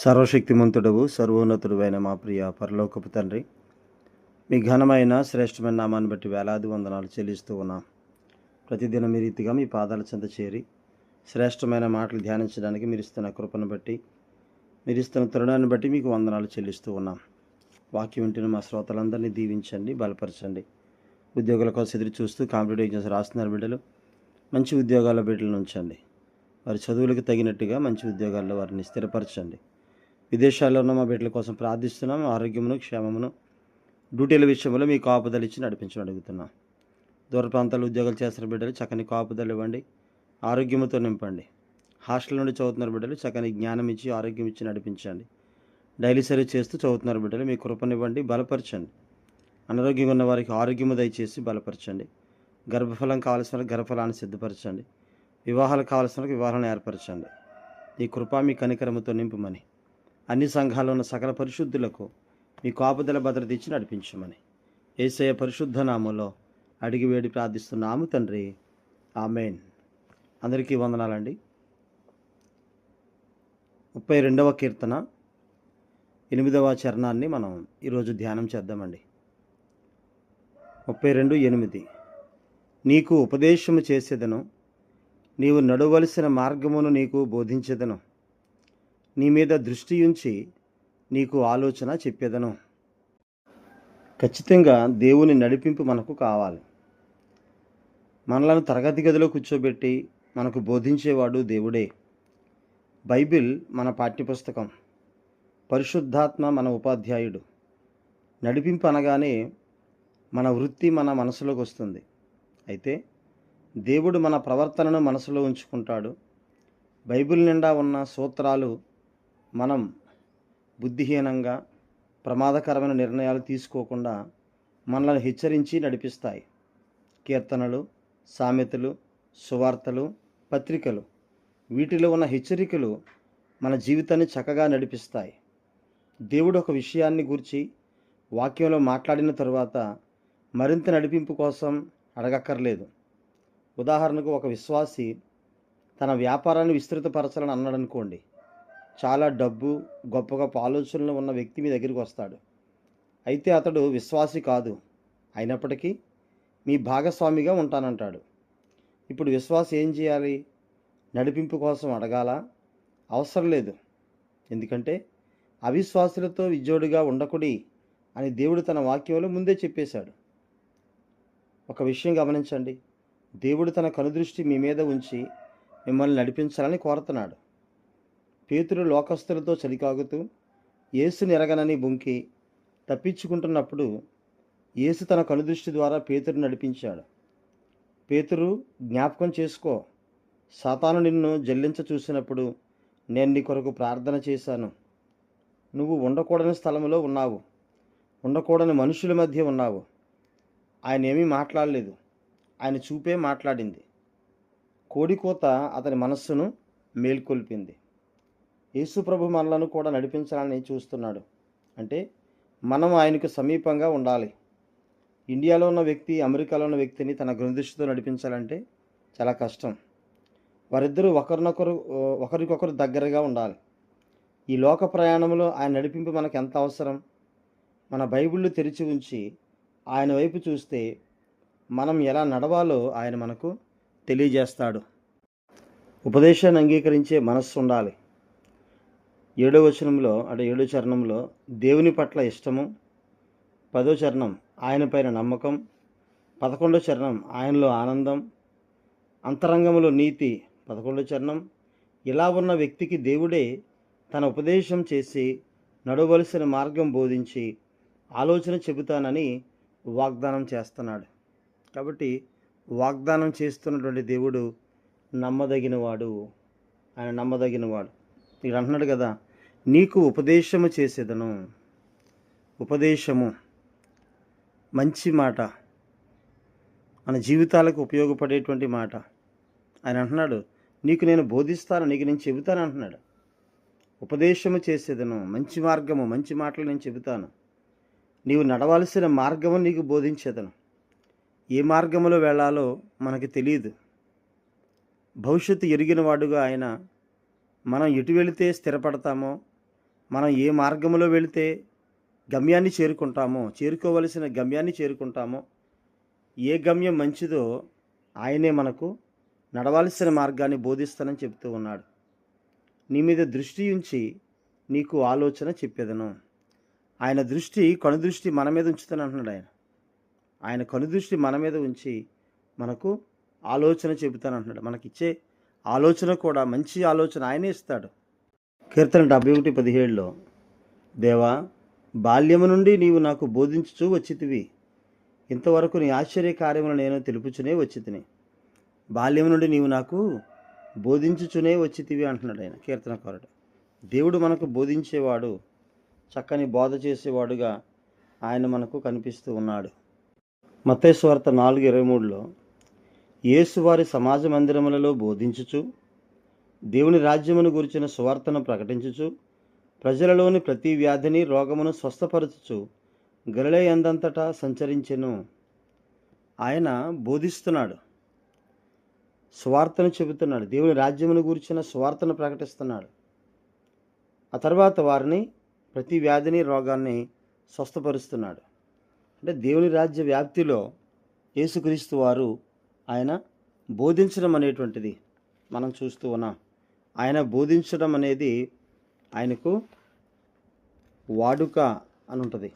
సర్వశక్తిమంతుడవు సర్వోన్నతుడు అయిన మా ప్రియ పరలోకపు తండ్రి మీ ఘనమైన శ్రేష్టమైన నామాన్ని బట్టి వేలాది వందనాలు చెల్లిస్తూ ఉన్నాం. ప్రతిదినం మీ రీతిగా మీ పాదాల చెంత చేరి శ్రేష్టమైన మాటలు ధ్యానించడానికి మీరు ఇస్తున్న కృపను బట్టి మీరు ఇస్తున్న తరుణాన్ని బట్టి మీకు వందనాలు చెల్లిస్తూ ఉన్నాం. వాక్యం వింటున్న మా శ్రోతలందరినీ దీవించండి బలపరచండి. ఉద్యోగుల కోసం ఎదురు చూస్తూ కాంపిటేటివ్ ఎగ్జామ్స్ రాస్తున్నారు బిడ్డలు. మంచి ఉద్యోగాల బిడ్డలను ఉంచండి. వారి చదువులకు తగినట్టుగా మంచి ఉద్యోగాల్లో వారిని స్థిరపరచండి. విదేశాల్లో ఉన్న మా బిడ్డల కోసం ప్రార్థిస్తున్నాం. ఆరోగ్యమును క్షేమమును డ్యూటీల విషయంలో మీ కాపుదలు ఇచ్చి నడిపించమని అడుగుతున్నాం. దూర ప్రాంతాల్లో ఉద్యోగాలు చేస్తున్న బిడ్డలు చక్కని కాపుదలు ఇవ్వండి. ఆరోగ్యముతో నింపండి. హాస్టల్ నుండి చదువుతున్న బిడ్డలు చక్కని జ్ఞానం ఇచ్చి ఆరోగ్యం ఇచ్చి నడిపించండి. డైలీ సర్వీస్ చేస్తూ చదువుతున్నారు బిడ్డలు మీ కృపనివ్వండి బలపరచండి. అనారోగ్యంగా ఉన్న వారికి ఆరోగ్యము దయచేసి బలపరచండి. గర్భఫలం కావాల్సిన గర్భఫలాన్ని సిద్ధపరచండి. వివాహాలు కావాల్సిన వివాహాలను ఏర్పరచండి. ఈ కృప మీ కనికరముతో నింపుమని అన్ని సంఘాల్లో ఉన్న సకల పరిశుద్ధులకు మీ కాపుదల భద్రత ఇచ్చి నడిపించమని. ఏసయ పరిశుద్ధ నామంలో అడిగి వేడి ప్రార్థిస్తున్నాము తండ్రి. ఆమెన్. అందరికీ వందనాలండి. ముప్పై రెండవ కీర్తన ఎనిమిదవ చరణాన్ని మనం ఈరోజు ధ్యానం చేద్దామండి. ముప్పై రెండు ఎనిమిది. నీకు ఉపదేశము చేసేదను నీవు నడవలసిన మార్గమును నీకు బోధించేదను. నీ మీద దృష్టి ఉంచి నీకు ఆలోచన చెప్పేదను. ఖచ్చితంగా దేవుని నడిపింపు మనకు కావాలి. మనలను తరగతి గదిలో కూర్చోబెట్టి మనకు బోధించేవాడు దేవుడే. బైబిల్ మన పాఠ్యపుస్తకం. పరిశుద్ధాత్మ మన ఉపాధ్యాయుడు. నడిపింపు అనగానే మన వృత్తి మన మనసులోకి వస్తుంది. అయితే దేవుడు మన ప్రవర్తనను మనసులో ఉంచుకుంటాడు. బైబిల్ నిండా ఉన్న సూత్రాలు మనం బుద్ధిహీనంగా ప్రమాదకరమైన నిర్ణయాలు తీసుకోకుండా మనల్ని హెచ్చరించి నడిపిస్తాయి. కీర్తనలు సామెతలు సువార్తలు పత్రికలు. వీటిలో ఉన్న హెచ్చరికలు మన జీవితాన్ని చక్కగా నడిపిస్తాయి. దేవుడు ఒక విషయాన్ని గురించి వాక్యంలో మాట్లాడిన తరువాత మరింత నడిపింపు కోసం అడగక్కర్లేదు. ఉదాహరణకు ఒక విశ్వాసి తన వ్యాపారాన్ని విస్తృతపరచాలని అన్నాడు అనుకోండి చాలా డబ్బు గొప్ప గొప్ప ఆలోచనలు ఉన్న వ్యక్తి మీ దగ్గరికి వస్తాడు. అయితే అతడు విశ్వాసి కాదు. అయినప్పటికీ మీ భాగస్వామిగా ఉంటానంటాడు. ఇప్పుడు విశ్వాసం ఏం చేయాలి? నడిపింపు కోసం అడగాల? అవసరం లేదు. ఎందుకంటే అవిశ్వాసులతో విజోడుగా ఉండకుడి అని దేవుడు తన వాక్యంలో ముందే చెప్పేశాడు. ఒక విషయం గమనించండి. దేవుడు తన కనుదృష్టి మీ మీద ఉంచి మిమ్మల్ని నడిపించాలని కోరుతున్నాడు. పేతురు లోకస్తులతో చలికాగుతూ ఏసుని ఎరగనని బొంకి తప్పించుకుంటున్నప్పుడు ఏసు తన కనుదృష్టి ద్వారా పేతురు నడిపించాడు. పేతురు జ్ఞాపకం చేసుకో సాతాను నిన్ను జల్లించ చూసినప్పుడు నేను నీ కొరకు ప్రార్థన చేశాను. నువ్వు ఉండకూడని స్థలంలో ఉన్నావు. ఉండకూడని మనుషుల మధ్య ఉన్నావు. ఆయన ఏమీ మాట్లాడలేదు. ఆయన చూపే మాట్లాడింది. కోడికోత అతని మనస్సును మేల్కొల్పింది. యేసుప్రభు మనలను కూడా నడిపించాలని చూస్తున్నాడు. అంటే మనం ఆయనకు సమీపంగా ఉండాలి. ఇండియాలో ఉన్న వ్యక్తి అమెరికాలో ఉన్న వ్యక్తిని తన గురుదృష్టితో నడిపించాలంటే చాలా కష్టం. వారిద్దరూ ఒకరినొకరు ఒకరికొకరు దగ్గరగా ఉండాలి. ఈ లోక ప్రయాణంలో ఆయన నడిపింపు మనకు ఎంత అవసరం? మన బైబిళ్ళు తెరిచి ఉంచి ఆయన వైపు చూస్తే మనం ఎలా నడవాలో ఆయన మనకు తెలియజేస్తాడు. ఉపదేశాన్ని అంగీకరించే మనస్సు ఉండాలి. ఏడో వచనంలో అంటే ఏడో చరణంలో దేవుని పట్ల ఇష్టము. పదో చరణం ఆయన పైన నమ్మకం. పదకొండో చరణం ఆయనలో ఆనందం. అంతరంగంలో నీతి. పదకొండో చరణం ఇలా ఉన్న వ్యక్తికి దేవుడే తన ఉపదేశం చేసి నడవలసిన మార్గం బోధించి ఆలోచన చెబుతానని వాగ్దానం చేస్తున్నాడు. కాబట్టి వాగ్దానం చేస్తున్నటువంటి దేవుడు నమ్మదగినవాడు. ఆయన నమ్మదగినవాడు. ఇక్కడ అంటున్నాడు కదా నీకు ఉపదేశము చేసేదను. ఉపదేశము. మంచి మాట. మన జీవితాలకు ఉపయోగపడేటువంటి మాట. ఆయన అంటున్నాడు నీకు నేను బోధిస్తాను నీకు నేను చెబుతాను అంటున్నాడు. ఉపదేశము చేసేదను. మంచి మార్గము మంచి మాటలు నేను చెబుతాను. నీవు నడవలసిన మార్గము నీకు బోధించేదను. ఏ మార్గములో వెళ్ళాలో మనకు తెలియదు. భవిష్యత్తు ఎరిగిన వాడుగా ఆయన మనం ఎటు వెళితే స్థిరపడతామో మనం ఏ మార్గంలో వెళితే గమ్యాన్ని చేరుకుంటామో చేరుకోవలసిన గమ్యాన్ని చేరుకుంటామో ఏ గమ్యం మంచిదో ఆయనే మనకు నడవాల్సిన మార్గాన్ని బోధిస్తానని చెప్తూ ఉన్నాడు. నీ మీద దృష్టి ఉంచి నీకు ఆలోచన చెప్పేదను. ఆయన దృష్టి కనుదృష్టి మన మీద ఉంచుతాను అంటున్నాడు ఆయన. ఆయన కనుదృష్టి మన మీద ఉంచి మనకు ఆలోచన చెబుతాను అంటున్నాడు. మనకిచ్చే ఆలోచన కూడా మంచి ఆలోచన ఆయనే ఇస్తాడు. కీర్తన డెబ్బై ఒకటి పదిహేడులో దేవా బాల్యము నుండి నీవు నాకు బోధించుచూ వచ్చితివి. ఇంతవరకు నీ ఆశ్చర్య కార్యములు నేను తెలుపుచునే వచ్చితిని. బాల్యం నుండి నీవు నాకు బోధించుచునే వచ్చితివి అంటున్నాడు ఆయన కీర్తనకారుడు. దేవుడు మనకు బోధించేవాడు చక్కని బోధ చేసేవాడుగా ఆయన మనకు కనిపిస్తూ ఉన్నాడు. మతేశ్వార్త నాలుగు ఇరవై మూడులో యేసువారి సమాజ మందిరములలో బోధించుచు దేవుని రాజ్యమును గురించిన సువార్తను ప్రకటించుచు ప్రజలలోని ప్రతి వ్యాధిని రోగమును స్వస్థపరచుచు గలిలే ఎందంతటా సంచరించెను. ఆయన బోధిస్తున్నాడు. సువార్తను చెబుతున్నాడు. దేవుని రాజ్యమును గురించిన సువార్తను ప్రకటిస్తున్నాడు. ఆ తర్వాత వారిని ప్రతి వ్యాధిని రోగాన్ని స్వస్థపరుస్తున్నాడు. అంటే దేవుని రాజ్య వ్యాప్తిలో యేసుక్రీస్తు వారు ఆయన బోధించడం అనేటువంటిది మనం చూస్తూ ఉన్నాం. ఆయన బోధించడం అనేది ఆయనకు వాడుక అని ఉంటుంది.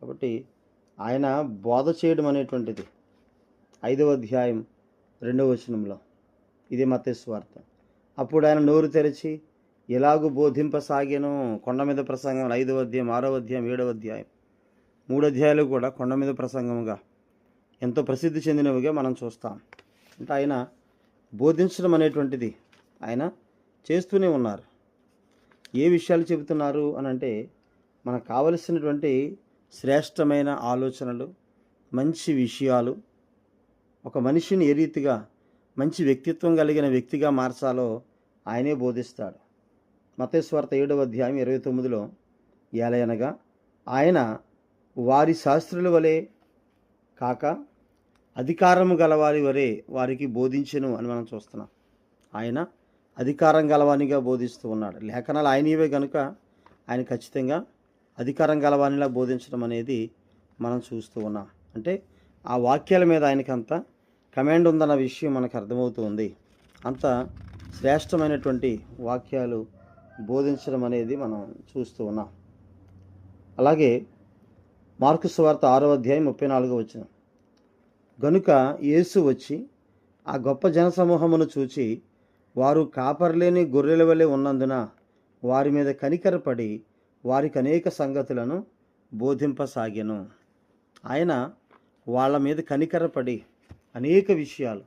కాబట్టి ఆయన బోధ చేయడం అనేటువంటిది ఐదవ అధ్యాయం రెండవ వచనంలో. ఇది మతేశ్వార్త అప్పుడు ఆయన నోరు తెరిచి ఎలాగూ బోధింపసాగాను? కొండ మీద ప్రసంగం ఐదవ అధ్యాయం ఆరవ అధ్యాయం ఏడవ అధ్యాయం. మూడు అధ్యాయాలు కూడా కొండ మీద ప్రసంగముగా ఎంతో ప్రసిద్ధి చెందినవిగా మనం చూస్తాం. అంటే ఆయన బోధించడం అనేటువంటిది ఆయన చేస్తూనే ఉన్నారు. ఏ విషయాలు చెబుతున్నారు అని అంటే మనకు కావలసినటువంటి శ్రేష్టమైన ఆలోచనలు మంచి విషయాలు ఒక మనిషిని ఏ రీతిగా మంచి వ్యక్తిత్వం కలిగిన వ్యక్తిగా మార్చాలో ఆయనే బోధిస్తాడు. మతేశ్వార్త ఏడవ అధ్యాయం ఇరవై తొమ్మిదిలో ఏలయనగా ఆయన వారి శాస్త్రుల వలె కాక అధికారము గలవారి వరే వారికి బోధించను అని మనం చూస్తున్నాం. ఆయన అధికారం గలవానిగా బోధిస్తూ ఉన్నాడు. లేఖనాలు ఆయనవే కనుక ఆయన ఖచ్చితంగా అధికారం గలవానిలా బోధించడం అనేది మనం చూస్తూ ఉన్నాం. అంటే ఆ వాక్యాల మీద ఆయనకంత కమాండ్ ఉందన్న విషయం మనకు అర్థమవుతుంది. అంత శ్రేష్టమైనటువంటి వాక్యాలు బోధించడం అనేది మనం చూస్తూ ఉన్నాం. అలాగే మార్కు సువార్త ఆరో అధ్యాయం ముప్పై నాలుగో వచ్చిన గనుక యేసు వచ్చి ఆ గొప్ప జనసమూహమును చూచి వారు కాపర్లేని గొర్రెల వలె ఉన్నందున వారి మీద కనికరపడి వారికి అనేక సంగతులను బోధింపసాగాను. ఆయన వాళ్ళ మీద కనికరపడి అనేక విషయాలు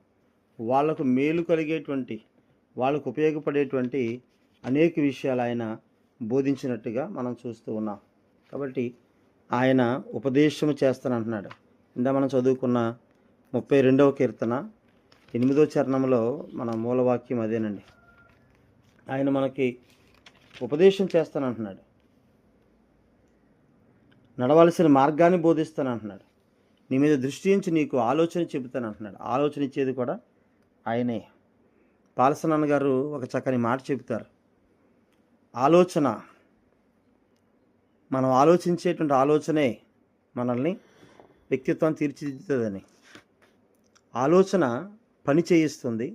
వాళ్ళకు మేలు కలిగేటువంటి వాళ్ళకు ఉపయోగపడేటువంటి అనేక విషయాలు ఆయన బోధించినట్టుగా మనం చూస్తూ ఉన్నాం. కాబట్టి ఆయన ఉపదేశము చేస్తానంటున్నాడు. ఇందా మనం చదువుకున్న ముప్పై రెండవ కీర్తన ఎనిమిదో చరణంలో మన మూలవాక్యం అదేనండి. ఆయన మనకి ఉపదేశం చేస్తానంటున్నాడు. నడవలసిన మార్గాన్ని బోధిస్తానంటున్నాడు. నీ మీద దృష్టి నుంచి నీకు ఆలోచన చెబుతానంటున్నాడు. ఆలోచన ఇచ్చేది కూడా ఆయనే. పాలసనాన్న గారు ఒక చక్కని మాట చెబుతారు. ఆలోచన మనం ఆలోచించేటువంటి ఆలోచనే మనల్ని వ్యక్తిత్వం తీర్చిదిద్దుతుందని. ఆలోచన పని చేయిస్తుంది.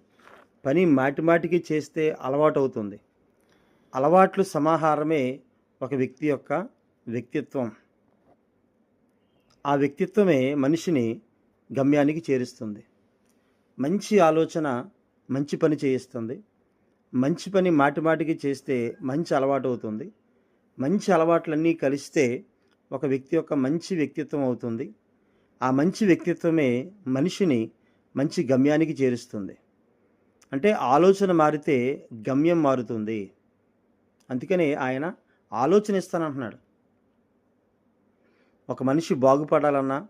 పని మాటిమాటికి చేస్తే అలవాటు అవుతుంది అలవాట్లు సమాహారమే ఒక వ్యక్తి యొక్క వ్యక్తిత్వం. ఆ వ్యక్తిత్వమే మనిషిని గమ్యానికి చేరుస్తుంది. మంచి ఆలోచన మంచి పని చేయిస్తుంది. మంచి పని మాటిమాటికి చేస్తే మంచి అలవాటు అవుతుంది మంచి అలవాట్లన్నీ కలిస్తే ఒక వ్యక్తి యొక్క మంచి వ్యక్తిత్వం అవుతుంది. ఆ మంచి వ్యక్తిత్వమే మనిషిని మంచి గమ్యానికి చేరుస్తుంది. అంటే ఆలోచన మారితే గమ్యం మారుతుంది. అందుకనే ఆయన ఆలోచన ఇస్తానంటున్నాడు. ఒక మనిషి బాగుపడాలన్నా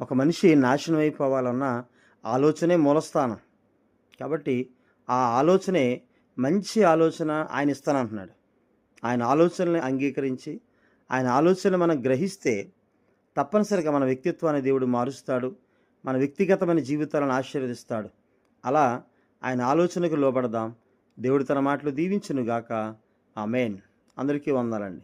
ఒక మనిషి నాశనం అయిపోవాలన్నా ఆలోచనే మూలస్థానం కాబట్టి ఆ ఆలోచనే మంచి ఆలోచన ఆయన ఇస్తానంటున్నాడు. ఆయన ఆలోచనని అంగీకరించి ఆయన ఆలోచన మనం గ్రహిస్తే తప్పనిసరిగా మన వ్యక్తిత్వాన్ని దేవుడు మారుస్తాడు. మన వ్యక్తిగతమైన జీవితాలను ఆశీర్వదిస్తాడు. అలా ఆయన ఆలోచనకు లోబడదాం. దేవుడు తన మాటలు దీవించునుగాక. మెయిన్ అందరికీ వందాలండి.